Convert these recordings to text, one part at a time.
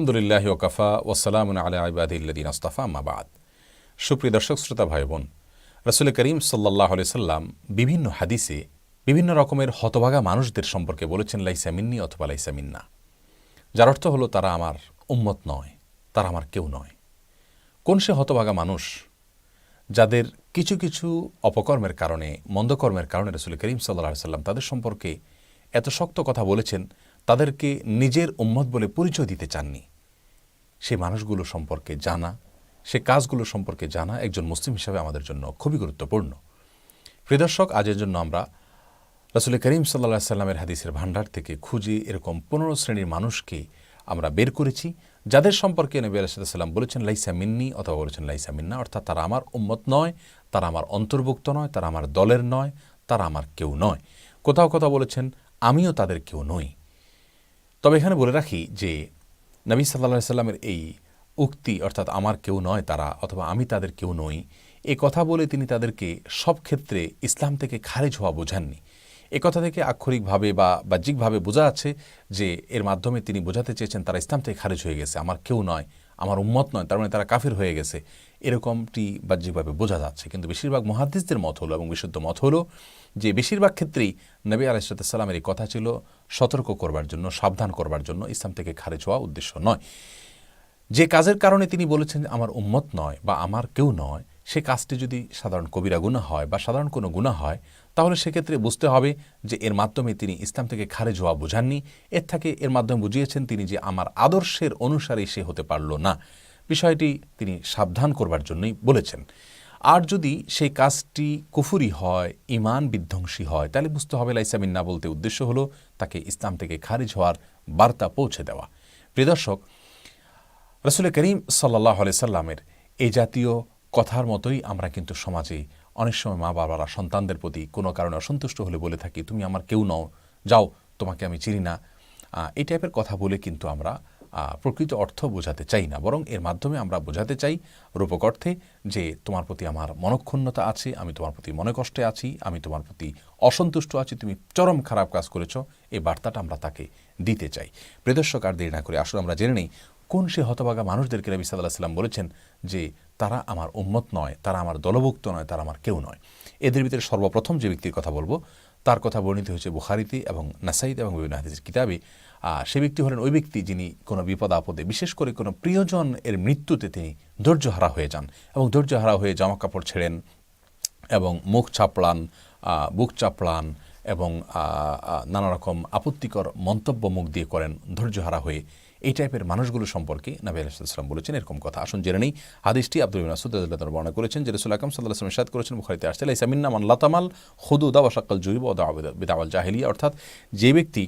আলহামদুলিল্লাহ ওকাফা ওসালাম আলা আবাদিল্লাদিন আস্তাফা মাবাদ সুপ্রিয় দর্শক, শ্রোতা ভাই বোন রসুল করিম সাল্লাহ সাল্লাম বিভিন্ন হাদিসে বিভিন্ন রকমের হতভাগা মানুষদের সম্পর্কে বলেছেন, লাইসা মিন্নি অথবা লাইসা মিন্না। যার অর্থ হলো, তারা আমার উম্মত নয়, তারা আমার কেউ নয়। কোন সে হতভাগা মানুষ যাদের কিছু কিছু অপকর্মের কারণে, মন্দকর্মের কারণে রসুল করিম সাল্লাহ সাল্লাম তাদের সম্পর্কে এত শক্ত কথা বলেছেন, তাদেরকে নিজের উম্মত বলে পরিচয় দিতে চাননি। সেই মানুষগুলো সম্পর্কে জানা সে কাজগুলো সম্পর্কে জানা একজন মুসলিম হিসাবে আমাদের জন্য খুবই গুরুত্বপূর্ণ। প্রিদর্শক আজের জন্য আমরা রসুল করিম সাল্লা সাল্লামের হাদিসের ভাণ্ডার থেকে খুঁজে এরকম পনেরো শ্রেণির মানুষকে আমরা বের করেছি, যাদের সম্পর্কে নবী আলাইসাল্লাম বলেছেন, লাইসা মিন্নি অথবা বলেছেন লাইসা মিন্না, অর্থাৎ তারা আমার উম্মত নয়, তারা আমার অন্তর্ভুক্ত নয়, তারা আমার দলের নয়, তারা আমার কেউ নয়। কোথাও কোথাও বলেছেন, আমিও তাদের কেউ নই। তবে এখানে বলে রাখি যে নবী সাল্লা সাল্লামের এই উক্তি, অর্থাৎ আমার কেউ নয় তারা অথবা আমি তাদের কেউ নই, এ কথা বলে তিনি তাদেরকে সব ক্ষেত্রে ইসলাম থেকে খারেজ হওয়া বোঝাননি। এ কথা থেকে আক্ষরিকভাবে বা বাহ্যিকভাবে বোঝা আছে যে এর মাধ্যমে তিনি বোঝাতে চেয়েছেন তারা ইসলাম থেকে খারিজ হয়ে গেছে, আমার কেউ নয় আমার উম্মত নয়, তার মানে তারা কাফের হয়ে গেছে। এরকমটি বাহ্যিকভাবে বোঝা যাচ্ছে। কিন্তু বেশিরভাগ মহাদিসদের মত হলো এবং বিশুদ্ধ মত হলো যে বেশিরভাগ ক্ষেত্রেই নবী আলাইসালামের এই কথা ছিল সতর্ক করবার জন্য, সাবধান করবার জন্য, ইসলাম থেকে খারিজ হওয়া উদ্দেশ্য নয়। যে কাজের কারণে তিনি বলেছেন, আমার উম্মত নয় বা আমার কেউ নয় সে কাজটি যদি সাধারণ কবিরা গুণা হয় বা সাধারণ কোনো গুণা হয়, তাহলে সেক্ষেত্রে বুঝতে হবে যে এর মাধ্যমে তিনি ইসলাম থেকে খারেজ হওয়া বোঝাননি। এর থেকে এর মাধ্যমে বুঝিয়েছেন তিনি যে আমার আদর্শের অনুসারী সে হতে পারল না। বিষয়টি তিনি সাবধান করবার জন্যই বলেছেন। আর যদি সেই কাজটি কুফুরি হয় ইমান বিধ্বংসী হয়, তাহলে বুঝতে হবে লাইসামিন্না বলতে উদ্দেশ্য হলো তাকে ইসলাম থেকে খারিজ হওয়ার বার্তা পৌঁছে দেওয়া। প্রিয়দর্শক রসুল করিম সাল্লাহ সাল্লামের এই জাতীয় কথার মতোই আমরা কিন্তু সমাজে অনেক সময় মা বাবারা সন্তানদের প্রতি কোনো কারণে অসন্তুষ্ট হলে বলে থাকি, তুমি আমার কেউ নও, যাও, তোমাকে আমি চিনি না। এই টাইপের কথা বলে কিন্তু আমরা প্রকৃত অর্থ বোঝাতে চাই না। বরং এর মাধ্যমে আমরা বোঝাতে চাই রূপক অর্থে যে তোমার প্রতি আমার মনক্ষুণ্ণতা আছে, আমি তোমার প্রতি মনে কষ্টে আছি, আমি তোমার প্রতি অসন্তুষ্ট আছি, তুমি চরম খারাপ কাজ করেছ, এই বার্তাটা আমরা তাকে দিতে চাই। প্রেদর্শক আর দেরি না করে আসলে আমরা জেনে নেই কোন সে হতবাগা মানুষদেরকে নবী সাল্লাহ সাল্লাম বলেছেন যে তারা আমার উম্মত নয়, তারা আমার দলভুক্ত নয়, তারা আমার কেউ নয়। এদের ভিতরে সর্বপ্রথম যে ব্যক্তির কথা বলব, তার কথা বর্ণিত হয়েছে বুখারিতে এবং নাসাইদ এবং বিভিন্ন হাদিসের কিতাবে। সে ব্যক্তি হলেন ওই ব্যক্তি যিনি কোনো বিপদ আপদে, বিশেষ করে কোনো প্রিয়জন এর মৃত্যুতে তিনি ধৈর্যহারা হয়ে যান এবং ধৈর্যহারা হয়ে জামা কাপড় ছেড়েন এবং মুখ চাপড়ান বুক চাপড়ান এবং নানা রকম আপত্তিকর মন্তব্য মুখ দিয়ে করেন, ধৈর্যহারা হয়ে এই টাইপের মানুষগুলো সম্পর্কে নবী আলাইসাল্লাম বলেছেন, এরকম কথা। আসুন জেনে নেই, হাদিসটি আব্দুল মাসুদ বর্ণনা করেছেন, যে রসুল আকাম সাল্লাহ সাদ করেছেন, বুখারিতে আসছে ইসামিন্না মান লাতামাল হুদুদা ওয়াশাক্কাল জুইব ও বিদাওয়াল জাহিলিয়া। অর্থাৎ যে ব্যক্তি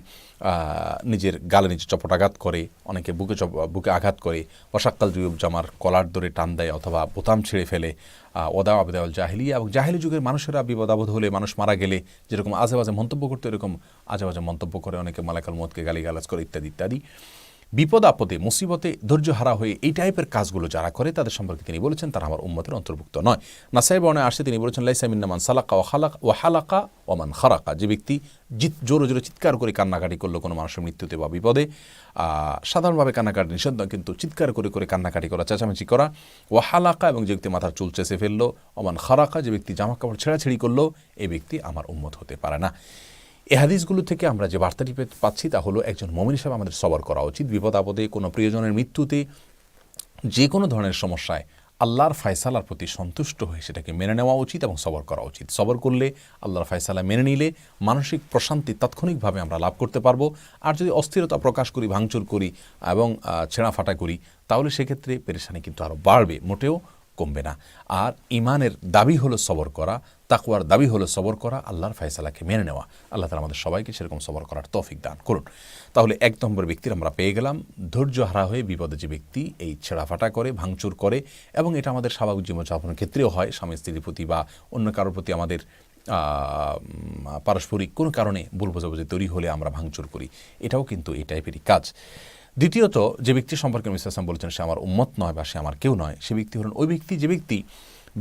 নিজের গালে নিজে চপটাঘাত করে, অনেকে বুকে বুকে আঘাত করে ওয়াশাক্কাল জুইব জামার কলার ধরে টান দেয় অথবা বোতাম ছেড়ে ফেলে ওদা আবেদাউল জাহিলিয়া। এবং জাহিলি যুগের মানুষেরা বিপদাবোধ হলে মানুষ মারা গেলে যেরকম আজে বাজে মন্তব্য করতে, এরকম আজে বাজে মন্তব্য করে অনেকে মালাকাল মতকে গালিগালাজ করে, ইত্যাদি ইত্যাদি। বিপদ, আপদে, মুসিবতে ধৈর্য হারা হয়ে এই টাইপের কাজগুলো যারা করে, তাদের সম্পর্কে তিনি বলেছেন, তারা আমার উম্মতের অন্তর্ভুক্ত নয়। নাসাই বর্ণে আসে, তিনি বলেছেন লাইসামিন্নামান সালাকা ও হালাক ও হালাকা ওমান খারাকা। যে ব্যক্তি জিত, জোরে জোরে চিৎকার করে কান্নাকাটি করল কোনো মানুষের মৃত্যুতে বা বিপদে সাধারণভাবে কান্নাকাটি নিষেধ কিন্তু চিৎকার করে করে কান্নাকাটি করা, চেঁচামেচি করা ও হালাকা এবং যে ব্যক্তি মাথার চুল চেষে ফেলল ওমান খারাকা, যে ব্যক্তি জামা কাপড় ছেঁড়াছেড়ি করল এই ব্যক্তি আমার উম্মত হতে পারে না। এ হাদিসগুলো থেকে আমরা যে বার্তাটি পাচ্ছি তা হলো একজন মমিন হিসাবে আমাদের সবর করা উচিত। বিপদ আপদে, কোনো প্রিয়জনের মৃত্যুতে, যে কোনো ধরনের সমস্যায় আল্লাহর ফায়সালার প্রতি সন্তুষ্ট হয়ে সেটাকে মেনে নেওয়া উচিত এবং সবর করা উচিত। সবর করলে আল্লাহর ফায়সালা মেনে নিলে মানসিক প্রশান্তি তাৎক্ষণিকভাবে আমরা লাভ করতে পারব। আর যদি অস্থিরতা প্রকাশ করি, ভাঙচুর করি এবং ছেঁড়া ফাটা করি, তাহলে সেক্ষেত্রে পেরেশানি কিন্তু আরও বাড়বে। মোটেও কমবে না। আর ইমানের দাবি হলো সবর করা তাকুয়ার দাবি হলো সবর করা, আল্লাহর ফয়সালাকে মেনে নেওয়া। আল্লাহ তালা আমাদের সবাইকে সেরকম সবর করার তৌফিক দান করুন। তাহলে এক নম্বর ব্যক্তির আমরা পেয়ে গেলাম, ধৈর্য হারা হয়ে বিপদে যে ব্যক্তি, এই ছেঁড়াফাটা করে, ভাঙচুর করে, এবং এটা আমাদের স্বাভাবিক জীবনযাপনের ক্ষেত্রেও হয়, স্বামী, স্ত্রীর প্রতি বা অন্য কারোর প্রতি আমাদের পারস্পরিক কোনো কারণে ভুল বোঝাবুঝি তৈরি হলে আমরা ভাঙচুর করি। এটাও কিন্তু এই টাইপেরই কাজ। দ্বিতীয়ত, যে ব্যক্তি সম্পর্কে মিস আসলাম বলেছেন, সে আমার উম্মত নয় বা সে আমার কেউ নয়, সে ব্যক্তি হলেন ওই ব্যক্তি, যে ব্যক্তি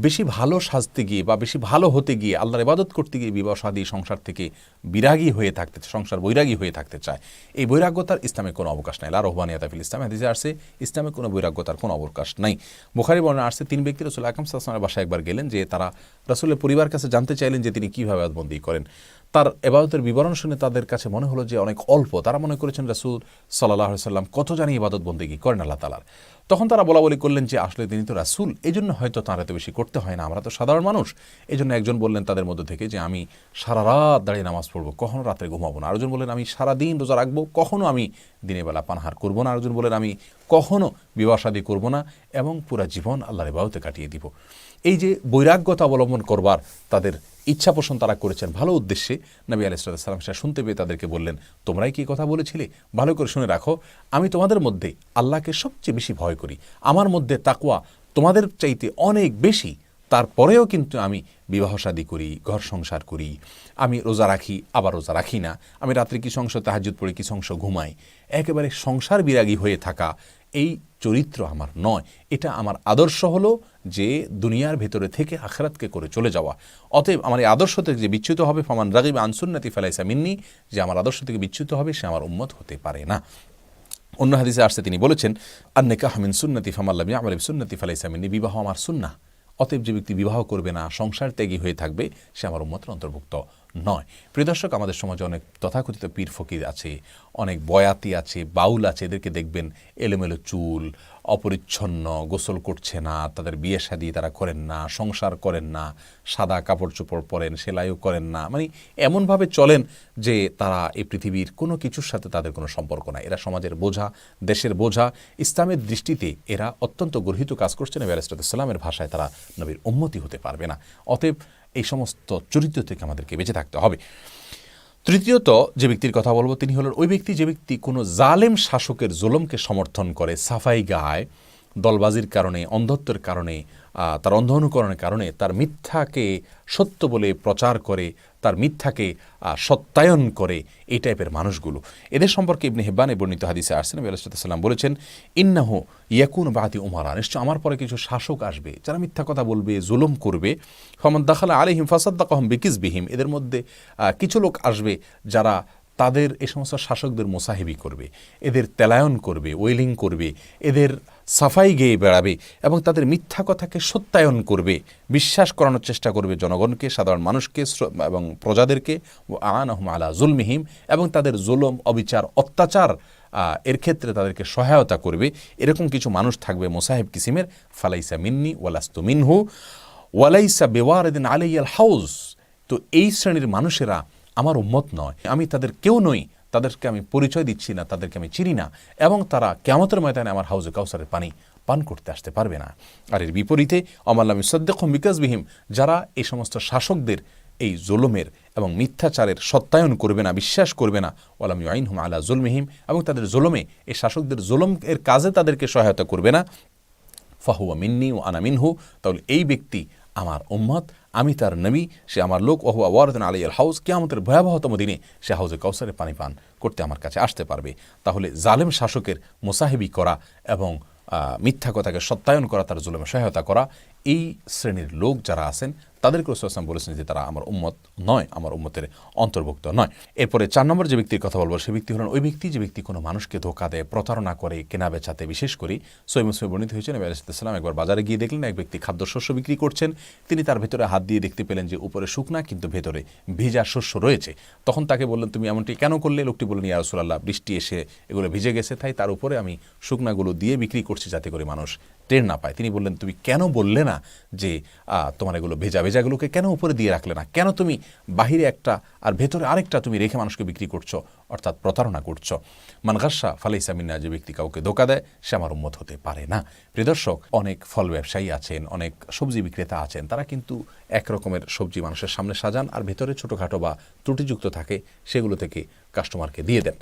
বেশি ভালো সাজতে গিয়ে বা বেশি ভালো হতে গিয়ে আল্লাহর ইবাদত করতে গিয়ে বিবাহ সাদী সংসার থেকে বিরাগী হয়ে থাকতে, সংসার বৈরাগী হয়ে থাকতে চায়, এই বৈরাগ্যতার ইসলামে কোনো অবকাশ নাই। লা রহবানিয়াত ফিল ইসলাম, হাদিসে আসছে, ইসলামে কোনো বৈরাগ্যতার কোনো অবকাশ নাই। বুখারি বর্ণনা আসছে, তিন ব্যক্তি রসুল আকাম সাল্লামের বাসায় একবার গেলেন যে তারা রসুলের পরিবার কাছে জানতে চাইলেন যে তিনি কীভাবে বন্দী করেন। তার এবাদতের বিবরণ শুনে তাদের কাছে মনে হলো যে অনেক অল্প। তারা মনে করেছেন রাসুল সাল্লাহ সাল্লাম কত জানি ইবাদত বন্দিগি করেন আল্লাহ তালার তখন তারা বলা বলি করলেন যে, আসলে তিনি তো রাসুল এই জন্য হয়তো তাঁর এত বেশি করতে হয় না। আমরা তো সাধারণ মানুষ। এই জন্য একজন বললেন তাদের মধ্যে থেকে যে, আমি সারা রাত দাঁড়িয়ে নামাজ পড়ব, কখনো রাত্রে ঘুমাবো না। আরেকজন বললেন, আমি সারা দিন রোজা রাখব, কখনো আমি দিনের বেলা পানহার করব না। আরেকজন বললেন, আমি কখনো বিবাহ শাদী করব না এবং পুরা জীবন আল্লাহর ইবাদতে কাটিয়ে দিব। এই যে বৈরাগ্যতা অবলম্বন করবার তাদের ইচ্ছা পোষণ তারা করেছেন। ভালো উদ্দেশ্যে নবী আলাইসালাম সেটা শুনতে পেয়ে তাদেরকে বললেন, তোমরাই কি কথা বলেছিলে? ভালো করে শুনে রাখো, আমি তোমাদের মধ্যে আল্লাহকে সবচেয়ে বেশি ভয় করি। আমার মধ্যে তাকুয়া তোমাদের চাইতে অনেক বেশি। তারপরেও কিন্তু আমি বিবাহ শাদী করি, ঘর সংসার করি। আমি রোজা রাখি, আবার রোজা রাখি না। আমি রাত্রে কিছু অংশ তাহাজুদ পড়ি কিছু অংশ ঘুমাই। একেবারে সংসার বিরাগী হয়ে থাকা এই চরিত্র আমার নয়। এটা আমার আদর্শ হলো যে দুনিয়ার ভেতরে থেকে আখরাতকে করে চলে যাওয়া। অতএব আমার এই আদর্শ থেকে যে বিচ্যুত হবে, ফমান রাগিব আনসুন্নাতি ফেলাইসা মিন্নি, যে আমার আদর্শ থেকে বিচ্যুত হবে, সে আমার উম্মত হতে পারে না। অন্য হাদিসে আসতে তিনি বলেছেন আন্নেকা হামিন সুন্নতি ফামাল্লাম আমার সুন্নতি ফালাইসা মিন্নি, বিবাহ আমার সুন্না অতএব যে ব্যক্তি বিবাহ করবে না, সংসার ত্যাগী হয়ে থাকবে, সে আমার উন্মতের অন্তর্ভুক্ত। নয়। প্রিয় দর্শক, আমাদের সমাজে অনেক তথাকথিত পীর ফকির আছে, অনেক বয়াতি আছে, বাউল আছে, এদেরকে দেখবেন এলোমেলো চুল, অপরিচ্ছন্ন, গোসল করছে না, তাদের বিয়ে শাদি তারা করেন না, সংসার করেন না, সাদা কাপড় চোপড় পরেন, সেলাইও করেন না। মানে এমনভাবে চলেন যে তারা এই পৃথিবীর কোনো কিছুর সাথে তাদের কোনো সম্পর্ক নাই। এরা সমাজের বোঝা, দেশের বোঝা, ইসলামের দৃষ্টিতে এরা অত্যন্ত গর্হিত কাজ করছেন। নবী আলাইসালামের ভাষায় তারা নবীর উন্মতি হতে পারবে না। অতএব এই সমস্ত চরিত্র থেকে আমাদেরকে বেঁচে থাকতে হবে। তৃতীয়ত যে ব্যক্তির কথা বলব, তিনি হলেন ওই ব্যক্তি, যে ব্যক্তি কোনো জালেম শাসকের জুলমকে সমর্থন করে সাফাই গায়, দলবাজির কারণে, অন্ধত্বের কারণে তার অন্ধ অনুকরণের কারণে, তার মিথ্যাকে সত্য বলে প্রচার করে তার মিথ্যাকে সত্যায়ন করে এই টাইপের মানুষগুলো। এদের সম্পর্কে ইবনে হেব্বানে বর্ণিত হাদিসে আসছেন, নবী আলাইসাল্লাম বলেছেন, ইন্নাহ ইয়াকুন বাহাতি উমারা। নিশ্চয় আমার পরে কিছু শাসক আসবে, যারা মিথ্যা কথা বলবে, জুলুম করবে। ফমন দাখালা আলিহিম ফাসাদ্দাকহম বিকিস বিহিম এদের মধ্যে কিছু লোক আসবে যারা তাদের এ সমস্ত শাসকদের মোসাহেবি করবে, এদের তেলায়ন করবে, ওয়েলিং করবে, এদের সাফাই গেয়ে বেড়াবে এবং তাদের মিথ্যা কথাকে সত্যায়ন করবে। বিশ্বাস করানোর চেষ্টা করবে জনগণকে, সাধারণ মানুষকে এবং প্রজাদেরকে। ও আন আহম আলা জুলমিহিম এবং তাদের জুলম, অবিচার, অত্যাচার এর ক্ষেত্রে তাদেরকে সহায়তা করবে। এরকম কিছু মানুষ থাকবে মোসাহেব কিসিমের। ফালাইসা মিন্নি ওয়ালাস্তু মিনহু। ওয়ালাইসা বেওয়ারদিন আলাইয়াল হাউস তো এই শ্রেণির মানুষেরা আমার উম্মত নয়। আমি তাদের কেউ নই। তাদেরকে আমি পরিচয় দিচ্ছি না, তাদেরকে আমি চিনি না এবং তারা কেমতের ময়দানে আমার হাউজে কাউসারের পানি পান করতে আসতে পারবে না। আর এর বিপরীতে অমাল্লামী সদ্দেকম বিকাশবিহীন যারা এই সমস্ত শাসকদের এই জোলমের এবং মিথ্যাচারের সত্যায়ন করবে না, বিশ্বাস করবে না ওলামি আইন হুম আলা জুলমিহিম এবং তাদের জোলমে, এই শাসকদের জোলম এর কাজে তাদেরকে সহায়তা করবে না। ফাহুয়া মিন্নি ও আনা মিনহু, তাহলে এই ব্যক্তি আমার উম্মত আমি তার নবী, সে আমার লোক, ওহুয়া ওয়ারদিন আলী আল হাউস আমাদের ভয়াবহতম দিনে সে হাউজে কৌসারে পানি পান করতে আমার কাছে আসতে পারবে। তাহলে জালেম শাসকের মোসাহেবি করা এবং মিথ্যা কথাকে সত্যায়ন করা, তার জুলেমে সহায়তা করা এই শ্রেণির লোক যারা আছেন, তাদেরকে রসুলাম বলেছেন যে তারা আমার উম্মত নয়, আমার উম্মতের অন্তর্ভুক্ত নয়। এরপরে চার নম্বর যে ব্যক্তির কথা বলব সে ব্যক্তি হলেন ওই ব্যক্তি যে ব্যক্তি কোনো মানুষকে ধোকা দেয়, প্রতারণা করে, কেনা বেচাতে বিশেষ করে। সৈম সৈম বর্ণিত হয়েছেন, নবী আলাইসাল্লাম একবার বাজারে গিয়ে দেখলেন, এক ব্যক্তি খাদ্যশস্য বিক্রি করছেন। তিনি তার ভেতরে হাত দিয়ে দেখতে পেলেন যে উপরে শুকনা, কিন্তু ভেতরে ভেজা শস্য রয়েছে। তখন তাকে বললেন, তুমি এমনটি কেন করলে? লোকটি বললেন, ইয়া রসুল্লাহ বৃষ্টি এসে এগুলো ভিজে গেছে, তাই তার উপরে আমি শুকনাগুলো দিয়ে বিক্রি করছি যাতে করে মানুষ টের না পায়। তিনি বললেন, তুমি কেন বললে না যে তোমার এগুলো ভেজা ভেজাগুলোকে কেন উপরে দিয়ে রাখলে না? কেন তুমি বাহিরে একটা আর ভেতরে আরেকটা তুমি রেখে মানুষকে বিক্রি করছ, অর্থাৎ প্রতারণা করছ? মানগাসা ফালাইসা মিন্না, যে ব্যক্তি কাউকে ধোকা দেয়, সে আমার উন্মত হতে পারে না। প্রিদর্শক অনেক ফল ব্যবসায়ী আছেন, অনেক সবজি বিক্রেতা আছেন, তারা কিন্তু এক রকমের সবজি মানুষের সামনে সাজান আর ভেতরে ছোটোখাটো বা ত্রুটিযুক্ত থাকে, সেগুলো থেকে কাস্টমারকে দিয়ে দেন।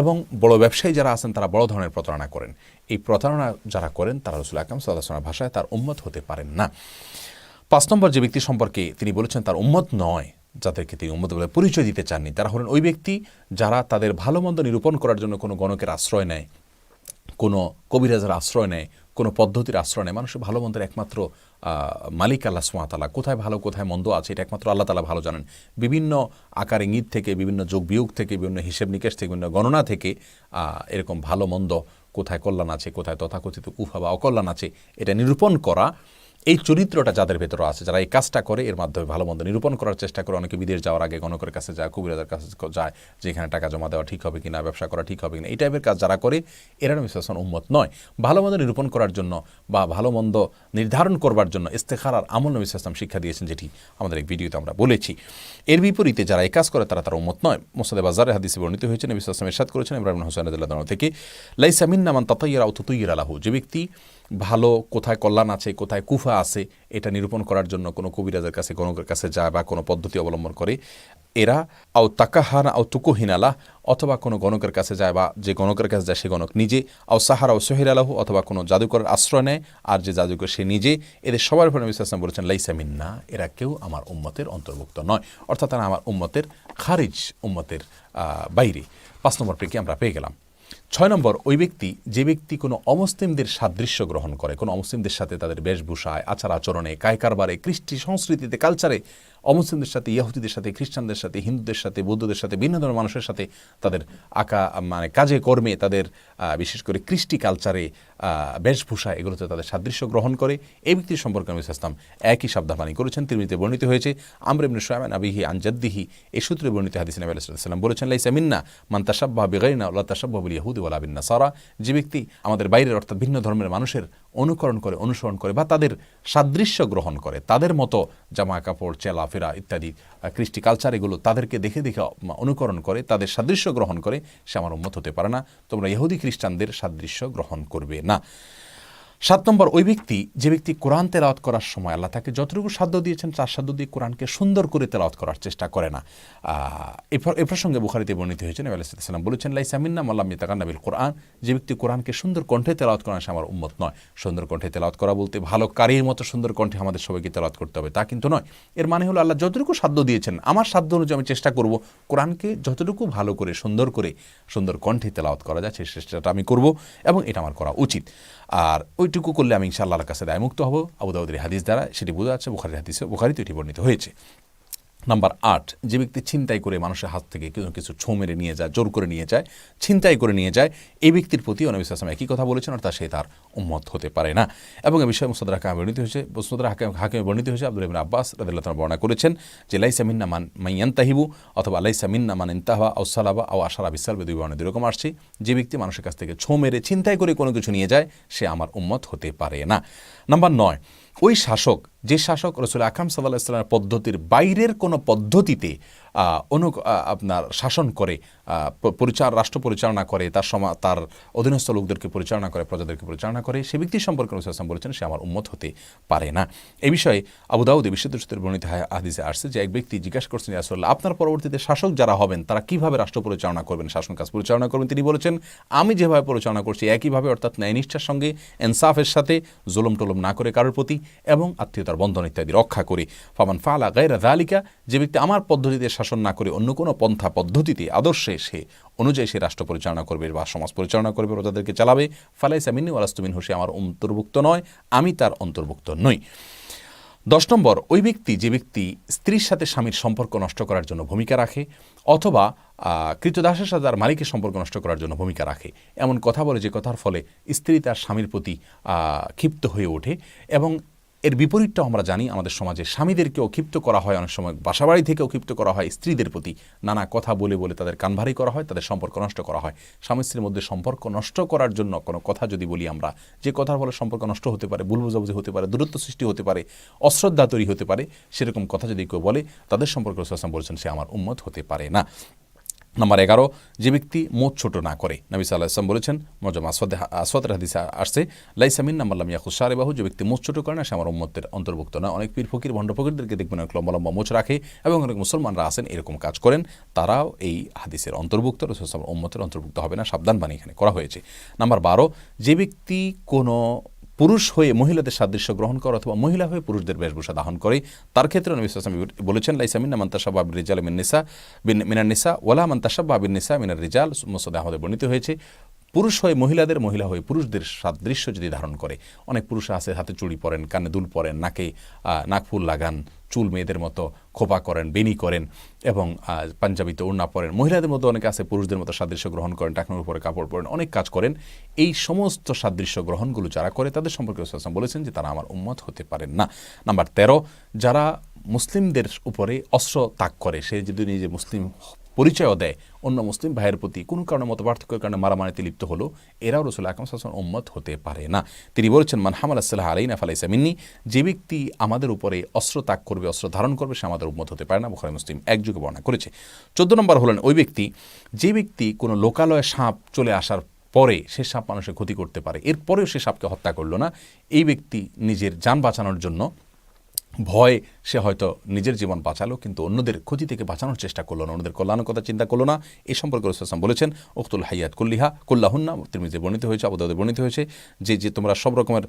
এবং বড় ব্যবসায়ী যারা আছেন, তারা বড় ধরনের প্রতারণা করেন। এই প্রতারণা যারা করেন, তারা রসুল আকাম সাল্লাহ ভাষায় তার উন্মত হতে পারেন না। পাঁচ নম্বর যে ব্যক্তি সম্পর্কে তিনি বলেছেন, তার উম্মত নয়, যাদেরকে তিনি উম্মত বলে পরিচয় দিতে চাননি, তারা হলেন ওই ব্যক্তি যারা তাদের ভালো মন্দ নিরূপণ করার জন্য কোনো গণকের আশ্রয় নেয়, কোনো কবিরাজের আশ্রয় নেয় কোনো পদ্ধতির আশ্রয় নেয়। মানুষের ভালো মন্দের একমাত্র মালিক আল্লাহ সোয়াতালা কোথায় ভালো, কোথায় মন্দ আছে এটা একমাত্র আল্লাহ তালা ভালো জানেন। বিভিন্ন আকার ইঙ্গিত থেকে, বিভিন্ন যোগ বিয়োগ থেকে, বিভিন্ন হিসেব নিকেশ থেকে, বিভিন্ন গণনা থেকে এরকম ভালো, মন্দ কোথায় কল্যাণ আছে, কোথায় তথাকথিত কুফা বা অকল্যাণ আছে, এটা নিরূপণ করা এই চরিত্রটা যাদের ভেতরে আছে, যারা এই কাজটা করে, এর মাধ্যমে ভালো মন্দ নিরূপণ করার চেষ্টা করে, অনেকে বিদেশ যাওয়ার আগে গণকের কাছে যায় কবিরাজের কাছে যায়, যে এখানে টাকা জমা দেওয়া ঠিক হবে কিনা, ব্যবসা করা ঠিক হবে কিনা, এই টাইপের কাজ যারা করে, এরা বিশ্বাসন উন্মত নয়। ভালো মন্দ নিরূপণ করার জন্য বা ভালো মন্দ নির্ধারণ করবার জন্য ইস্তেখারার আমল নবী ইসলাম শিক্ষা দিয়েছেন, যেটি আমাদের এক ভিডিওতে আমরা বলেছি। এর বিপরীতে যারা এই কাজ করে, তারা তারা উম্মত নয়। মোসাদে বাজারে হাদিসে বর্ণিত হয়েছে, নবী ইসলাম এরশাদ করেছেন ইব্রাহিম হোসেন থেকে, লাইসা মিন্না মান তাতাইয়ারা আও তুতাইয়ারা লাহু। যে ব্যক্তি ভালো কোথায় কল্যাণ আছে, কোথায় কুফা আছে, এটা নিরূপণ করার জন্য কোনো কবিরাজের কাছে গণকের কাছে যায় বা কোনো পদ্ধতি অবলম্বন করে, এরা আও তাকাহানা আও তুকুহিনালা অথবা কোনো গণকের কাছে যায় বা যে গণকের কাছে যায় সে গণক নিজে, আও সাহারা ও সহির আলাহু অথবা কোনো জাদুকরের আশ্রয় নেয়, আর যে জাদুকর সে নিজে, এদের সবার উপরে নবী সাল্লাম বলেছেন, লাইসা এরা কেউ আমার উম্মতের অন্তর্ভুক্ত নয়। অর্থাৎ তারা আমার উম্মতের খারিজ উম্মতের বাইরে। পাঁচ নম্বর প্রেকে আমরা পেয়ে গেলাম। ছয় নম্বর, ওই ব্যক্তি, যে ব্যক্তি কোনো অমুসলিমদের সাদৃশ্য গ্রহণ করে, কোনো অমুসলিমদের সাথে তাদের বেশভূষায় আচার আচরণে কায়কারবারে, কৃষ্টি সংস্কৃতিতে কালচারে অমুসলিমদের সাথে, ইহুদিদের সাথে, খ্রিস্টানদের সাথে, হিন্দুদের সাথে, বৌদ্ধদের সাথে, ভিন্ন ধরনের মানুষের সাথে তাদের আঁকা মানে কাজে, কর্মে তাদের বিশেষ করে কৃষ্টি কালচারে বেশভূষা এগুলোতে তাদের সাদৃশ্য গ্রহণ করে। এই ব্যক্তির সম্পর্কে আমি ইসলাম একই সাবধাবানী করেছেন। তিরমিতে বর্ণিত হয়েছে, আমরা ইবনে সোয়ামান আবিহি আনজাদ্দিহি এই সূত্রে বর্ণিত হাদিস নবী আলাইহিস সাল্লাম বলেছেন, লাইসা মিন্না মান তাসাব্বাহ বিগাইনা তাসাব্বাহু বিল ইয়াহুদি ওয়ালা বিন নাসারা। যে ব্যক্তি আমাদের বাইরের অর্থাৎ ভিন্ন ধর্মের মানুষের অনুকরণ করে, অনুসরণ করে বা তাদের সাদৃশ্য গ্রহণ করে। তাদের মতো জামা কাপড় চেলাফেরা ইত্যাদি কৃষ্টি কালচার এগুলো তাদেরকে দেখে দেখে অনুকরণ করে, তাদের সাদৃশ্য গ্রহণ করে সে আমার উন্মত হতে পারে না। তোমরা ইহুদি খ্রিস্টানদের সাদৃশ্য গ্রহণ করবে না। সাত নম্বর, ওই ব্যক্তি, যে ব্যক্তি কোরআন তেলাওয়াত করার সময় আল্লাহ তাকে যতটুকু সাধ্য দিয়েছেন, তার সাধ্য দিয়ে কোরআনকে সুন্দর করে তেলাওয়াত করার চেষ্টা করে না। এ প্র- এ প্রসঙ্গে বুখারিতে বর্ণিত হয়েছে, নবী আলাইসাল্লাম বলেছেন লাইসামিন্না মাল্লাম তাকান্নাবিল কোরআন। যে ব্যক্তি কোরআনকে সুন্দর কণ্ঠে তেলাওয়াত করা আমার উম্মত নয়। সুন্দর কণ্ঠে তেলাওয়াত করা বলতে ভালো কারির মতো সুন্দর কণ্ঠে আমাদের সবাইকে তেলাওয়াত করতে হবে, তা কিন্তু নয়। এর মানে হলো আল্লাহ যতটুকু সাধ্য দিয়েছেন, আমার সাধ্য অনুযায়ী আমি চেষ্টা করব কোরআনকে যতটুকু ভালো করে, সুন্দর করে, সুন্দর কণ্ঠে তেলাওয়াত করা যায় সেই চেষ্টাটা আমি করব এবং এটা আমার করা উচিত। আর ওইটুকু করলে আমি ইনশাআল্লাহর কাছে দায়মুক্ত হব। আবুদাউদ্দির হাদিস দ্বারা সেটি বোঝা যাচ্ছে, বুখারির হাদিসে বুখারিতে এটি বর্ণিত হয়েছে। নাম্বার আট, যে ব্যক্তি ছিনতাই করে মানুষের হাত থেকে কিছু ছো মেরে নিয়ে যায়, জোর করে নিয়ে যায়, ছিনতাই করে নিয়ে যায় এই ব্যক্তির প্রতি অনবী আসলাম একই কথা বলেছেন অর্থাৎ সে তার উম্মত হতে পারে না। এবং এ বিষয়ে মুসদরা হাকামে বর্ণিত হয়েছে মুসদরা হাকাম, হাকিমে বর্ণিত হয়েছে, আব্দুল ইবিন আব্বাস রাদিল্লাহ বর্ণনা করেছেন যে, লাইসা মিন্না মান মাইয়ান্তাহিবু অথবা লাইসা মিন্না মান ইন্তাহা আও সালাবা আও আশারা বিসালবে দুই বর্ণে এরকম আসছে। যে ব্যক্তি মানুষের কাছ থেকে ছো মেরে ছিনতাই করে কোনো কিছু নিয়ে যায়, সে আমার উম্মত হতে পারে না। নাম্বার নয় ওই শাসক যে শাসক রসুল আকাম সাল্লাহ ইসলামের পদ্ধতির বাইরের কোনো পদ্ধতিতে অনু আপনার শাসন করে পরিচার, রাষ্ট্র পরিচালনা করে, তার সমা, তার অধীনস্থ লোকদেরকে পরিচালনা করে, প্রজাদেরকে পরিচালনা করে, সে ব্যক্তি সম্পর্কে রসুল বলেছেন সে আমার উন্মত হতে পারে না। এ বিষয়ে আবু দাউদ বিশুদ্ধ বর্ণিত হা- হাদিসে আসছে যে এক ব্যক্তি জিজ্ঞাসা করছেন আসল্লাহ আপনার পরবর্তীতে শাসক যারা হবেন, তারা কীভাবে রাষ্ট্র পরিচালনা করবেন, শাসন কাজ পরিচালনা করবেন? তিনি বলেছেন, আমি যেভাবে পরিচালনা করছি, একইভাবে অর্থাৎ ন্যায়নিষ্ঠার সঙ্গে এনসাফের সাথে জুলুম টলুম না করে কারোর প্রতি এবং আত্মীয়তার বন্ধন ইত্যাদি রক্ষা করে। ফামান ফালা গায়রা দালিকা যে ব্যক্তি আমার পদ্ধতিতে শাসন না করে অন্য কোনো পন্থা পদ্ধতিতে, আদর্শে সে অনুযায়ী সে রাষ্ট্র পরিচালনা করবে বা সমাজ পরিচালনা করবে প্রজাদেরকে চালাবে। ফালাইসা মিন্নি ওয়ালাস্তুমিন হুসে আমার অন্তর্ভুক্ত নয়, আমি তার অন্তর্ভুক্ত নই। দশ নম্বর, ওই ব্যক্তি যে ব্যক্তি স্ত্রীর সাথে স্বামীর সম্পর্ক নষ্ট করার জন্য ভূমিকা রাখে অথবা কৃতদাসের সাথে তার মালিকের সম্পর্ক নষ্ট করার জন্য ভূমিকা রাখে, এমন কথা বলে যে কথার ফলে স্ত্রী তার স্বামীর প্রতি ক্ষিপ্ত হয়ে ওঠে এবং এর বিপরীতটাও আমরা জানি আমাদের সমাজে। স্বামীদেরকেও ক্ষিপ্ত করা হয়, অনেক সময় বাসাবাড়ি থেকেও ক্ষিপ্ত করা হয়, স্ত্রীদের প্রতি নানা কথা বলে বলে তাদের কানভারি করা হয়, তাদের সম্পর্ক নষ্ট করা হয়। স্বামী স্ত্রীর মধ্যে সম্পর্ক নষ্ট করার জন্য কোনো কথা যদি বলি আমরা, যে কথার ফলে সম্পর্ক নষ্ট হতে পারে, ভুল বোঝাবুঝি হতে পারে, দূরত্ব সৃষ্টি হতে পারে, অশ্রদ্ধা তৈরি হতে পারে, সেরকম কথা যদি কেউ বলে, তাদের সম্পর্কে বলছেন, সে আমার উন্মত হতে পারে না। নাম্বার এগারো, যে ব্যক্তি মোট ছোট না করে। নবী সাল্লাহ ইসলাম বলেছেন মজম আসওয়াদ আসওয়াদের হাদিসে আসছে লাইসামিন নাম্বাল্লাম ইয়াকুস বাহু যে ব্যক্তি মোচ ছোট করে না, সে আমার উম্মতের অন্তর্ভুক্ত না। অনেক পীর ফকির, ভণ্ড ফকিরদেরকে দেখবেন অনেক লম্বা লম্বা মোচ রাখে এবং অনেক মুসলমানরা আছেন, এরকম কাজ করেন। তারাও এই হাদিসের অন্তর্ভুক্ত রসুলাম উম্মতের অন্তর্ভুক্ত হবে না, সাবধান বাণী এখানে করা হয়েছে। নাম্বার বারো, যে ব্যক্তি কোনো পুরুষ হয়ে মহিলাদের সাদৃশ্য গ্রহণ করে অথবা মহিলা হয়ে পুরুষদের বেশভূষা দাহন করে, তার ক্ষেত্রে নবী ইসলাম বলেছেন লাইসামিন মান্তাসাবা বিন রিজাল মিন নিসা, বিন মিনার নিসা ওলা মান্তাসাবা বিন নিসা মিনার রিজাল মোসাদ আহমদে বর্ণিত হয়েছে। পুরুষ হয়ে মহিলাদের, মহিলা হয়ে পুরুষদের সাদৃশ্য যদি ধারণ করে, অনেক পুরুষ আছে, হাতে চুড়ি পরেন, কানে দুল পরেন, নাকে নাকফুল লাগান, চুল মেয়েদের মতো খোপা করেন বেনি করেন এবং পাঞ্জাবিতে ওড়না পরেন। মহিলাদের মতো অনেকে আছে, পুরুষদের মতো সাদৃশ্য গ্রহণ করেন, টাকনোর উপরে কাপড় পরেন, অনেক কাজ করেন। এই সমস্ত সাদৃশ্য গ্রহণগুলো যারা করে, তাদের সম্পর্কে রাসূল বলেছেন যে তারা আমার উম্মত হতে পারেন না। নাম্বার তেরো, যারা মুসলিমদের উপরে অস্ত্র তাক করে, সে যদি নিজে মুসলিম পরিচয়ও দেয়। অন্য মুসলিম ভাইয়ের প্রতি কোনো কারণে মত পার্থক্যের কারণে মারামারিতে লিপ্ত হলো, এরাও রসুল আকরম সাল্লাম উম্মত হতে পারে না। তিনি বলেছেন, মান হামাল আসসালাহ আলাইনা ফালাইসা মিন্নি যে ব্যক্তি আমাদের উপরে অস্ত্র তাক করবে, অস্ত্র ধারণ করবে, সে আমাদের উম্মত হতে পারে না, বুখারী মুসলিম একযুগে বর্ণনা করেছে। চোদ্দ নম্বর হলেন ওই ব্যক্তি, যে ব্যক্তি কোনো লোকালয়ে সাপ চলে আসার পরে সে সাপ মানুষের ক্ষতি করতে পারে, এরপরেও সে সাপকে হত্যা করল না। এই ব্যক্তি নিজের যান বাঁচানোর জন্য ভয়, সে হয়তো নিজের জীবন বাঁচালো, কিন্তু অন্যদের ক্ষতি থেকে বাঁচানোর চেষ্টা করল না, অন্যদের কল্যাণের কথা চিন্তা করল না। এই সম্পর্কে রসুলাম বলেছেন উখতুল হাইয়াত কুল্লিহা কুল্লাহুন্না তিরমিজে বর্ণিত হয়েছে আবুদাউদে বর্ণিত হয়েছে, যে যে তোমরা সব রকমের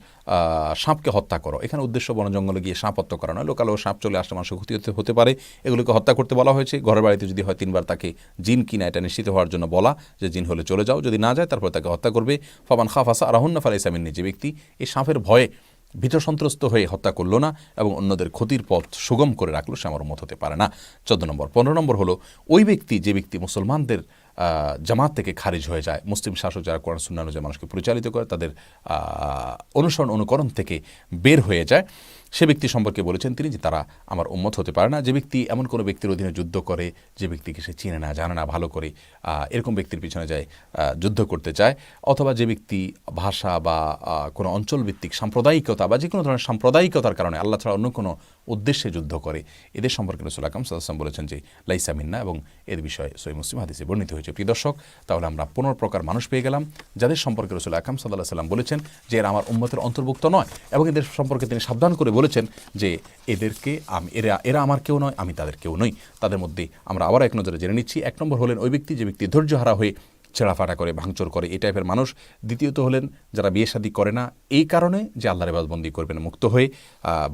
সাপকে হত্যা করো। এখানে উদ্দেশ্য বন জঙ্গলে গিয়ে সাপ হত্যা করা নয় লোকালো সাপ চলে আসলে মানুষের ক্ষতি হতে হতে পারে। এগুলোকে হত্যা করতে বলা হয়েছে। ঘরের বাড়িতে যদি হয় তিনবার তাকে জিন কিনা, এটা নিশ্চিত হওয়ার জন্য বলা, যে জিন হলে চলে যাও। যদি না যায়, তারপর তাকে হত্যা করবে। ফাবান খাফাসা আরাহুন্না ফালাইসামিন যে ব্যক্তি এই সাপের ভয়ে ভীত সন্ত্রস্ত হয়ে হত্যা করল না এবং অন্যদের ক্ষতির পথ সুগম করে রাখল সে আমার মত হতে পারে না। চোদ্দ নম্বর, পনেরো নম্বর হলো, ওই ব্যক্তি, যে ব্যক্তি মুসলমানদের জামাত থেকে খারিজ হয়ে যায়, মুসলিম শাসক যারা কোরআন, সুন্নাহ যে মানুষকে পরিচালিত করে, তাদের অনুসরণ, অনুকরণ থেকে বের হয়ে যায়। সে ব্যক্তি সম্পর্কে বলেছেন তিনি যে তারা আমার উন্মত হতে পারে না। যে ব্যক্তি এমন কোনো ব্যক্তির অধীনে যুদ্ধ করে, যে ব্যক্তিকে সে চিনে না, জানে না, ভালো করে এরকম ব্যক্তির পিছনে যায় যুদ্ধ করতে চায়, অথবা যে ব্যক্তি ভাষা বা কোনো অঞ্চলভিত্তিক সাম্প্রদায়িকতা বা যে কোনো ধরনের সাম্প্রদায়িকতার কারণে, আল্লাহ ছাড়া অন্য কোনো উদ্দেশ্যে যুদ্ধ করে। এদের সম্পর্কে রসুল আকাম সাল্লাম বলেছেন যে, লাইসা মিন্না এবং এর বিষয়ে সই মুসলিম হাদিসে বর্ণিত হয়েছে। প্রিয় দর্শক, তাহলে আমরা পনেরো প্রকার মানুষ পেয়ে গেলাম, যাদের সম্পর্কে রসুল আকাম সাল্লাহ সাল্লাম বলেছেন যে, এরা আমার উম্মতের অন্তর্ভুক্ত নয় এবং এদের সম্পর্কে তিনি সাবধান করে বলেছেন যে, এদেরকে আমি, এরা এরা আমার কেউ নয়, আমি তাদের কেউ নই। তাদের মধ্যে আমরা আবার এক নজরে জেনে নিচ্ছি, এক নম্বর হলেন ওই ব্যক্তি যে ব্যক্তি ধৈর্যহারা হয়ে ছেঁড়াফাটা করে, ভাঙচুর করে এই টাইপের মানুষ দ্বিতীয়ত হলেন যারা বিয়ে শাদী করে না। এই কারণে যে আল্লাহ রেবাজবন্দি করবেন, মুক্ত হয়ে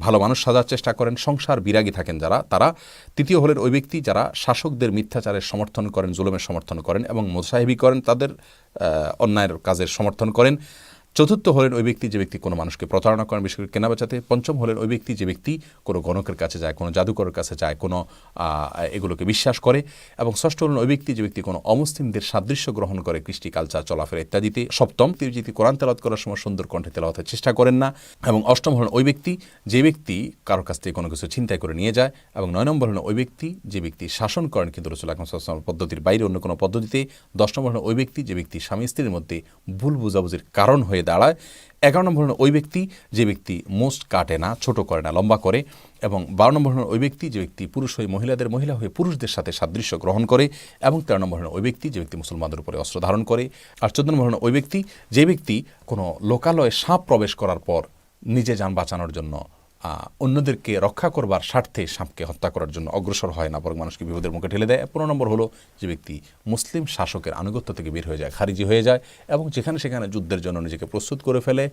ভালো মানুষ সাজার চেষ্টা করেন, সংসার বিরাগী থাকেন যারা, তারা তৃতীয় হলেন ওই ব্যক্তি যারা শাসকদের মিথ্যাচারের সমর্থন করেন, জুলুমের সমর্থন করেন এবং মোসাহেবি করেন, তাদের অন্যায়ের কাজের সমর্থন করেন। চতুর্থ হলেন ওই ব্যক্তি যে ব্যক্তি কোনো মানুষকে প্রতারণা করেন, বিশেষ করে কেনা বেচাতে পঞ্চম হলেন ওই ব্যক্তি যে ব্যক্তি কোনো গণকের কাছে যায়, কোনো জাদুকরের কাছে যায়, কোনো এগুলোকে বিশ্বাস করে। এবং ষষ্ঠ হলেন ওই ব্যক্তি যে ব্যক্তি কোনো অমুসলিমদের সাদৃশ্য গ্রহণ করে, কৃষ্টি, কালচার, চলাফেরা ইত্যাদিতে। সপ্তম, তিনি যদি কোরআন তেলাত করার সময় সুন্দর কণ্ঠে তেলাওয়াতের চেষ্টা করেন না। এবং অষ্টম হলেন ওই ব্যক্তি যে ব্যক্তি কারোর কাছ থেকে কোনো কিছু চিন্তাই করে নিয়ে যায়। এবং নয় নম্বর হলেন ওই ব্যক্তি যে ব্যক্তি শাসন করেন, কিন্তু রসুল আকরম পদ্ধতির বাইরে অন্য কোনো পদ্ধতিতে। দশ নম্বর হলেন ওই ব্যক্তি যে ব্যক্তি স্বামী স্ত্রীর মধ্যে ভুল বুঝাবুঝির কারণ হয়ে দাঁড়ায়। এগারো নম্বর হলেন ওই ব্যক্তি, যে ব্যক্তি মোস্ট কাটে না, ছোট করে না, লম্বা করে এবং বারো নম্বর হলেন ওই ব্যক্তি, যে ব্যক্তি পুরুষ হয়ে মহিলাদের, মহিলা হয়ে পুরুষদের সাথে সাদৃশ্য গ্রহণ করে এবং তেরো নম্বর হলেন ওই ব্যক্তি, যে ব্যক্তি মুসলমানদের উপরে অস্ত্র ধারণ করে। আর চোদ্দ নম্বর হলেন ওই ব্যক্তি, যে ব্যক্তি কোনো লোকালয়ে সাপ প্রবেশ করার পর নিজে যান বাঁচানোর জন্য অন্যদেরকে রক্ষা করবার স্বার্থে সাপকে হত্যা করার জন্য অগ্রসর হয় না, বরং মানুষকে বিপদের মুখে ঠেলে দেয়। পনেরো নম্বর হলো যে ব্যক্তি মুসলিম শাসকের আনুগত্য থেকে বের হয়ে যায়, খারিজি হয়ে যায় এবং যেখানে সেখানে যুদ্ধের জন্য নিজেকে প্রস্তুত করে ফেলে।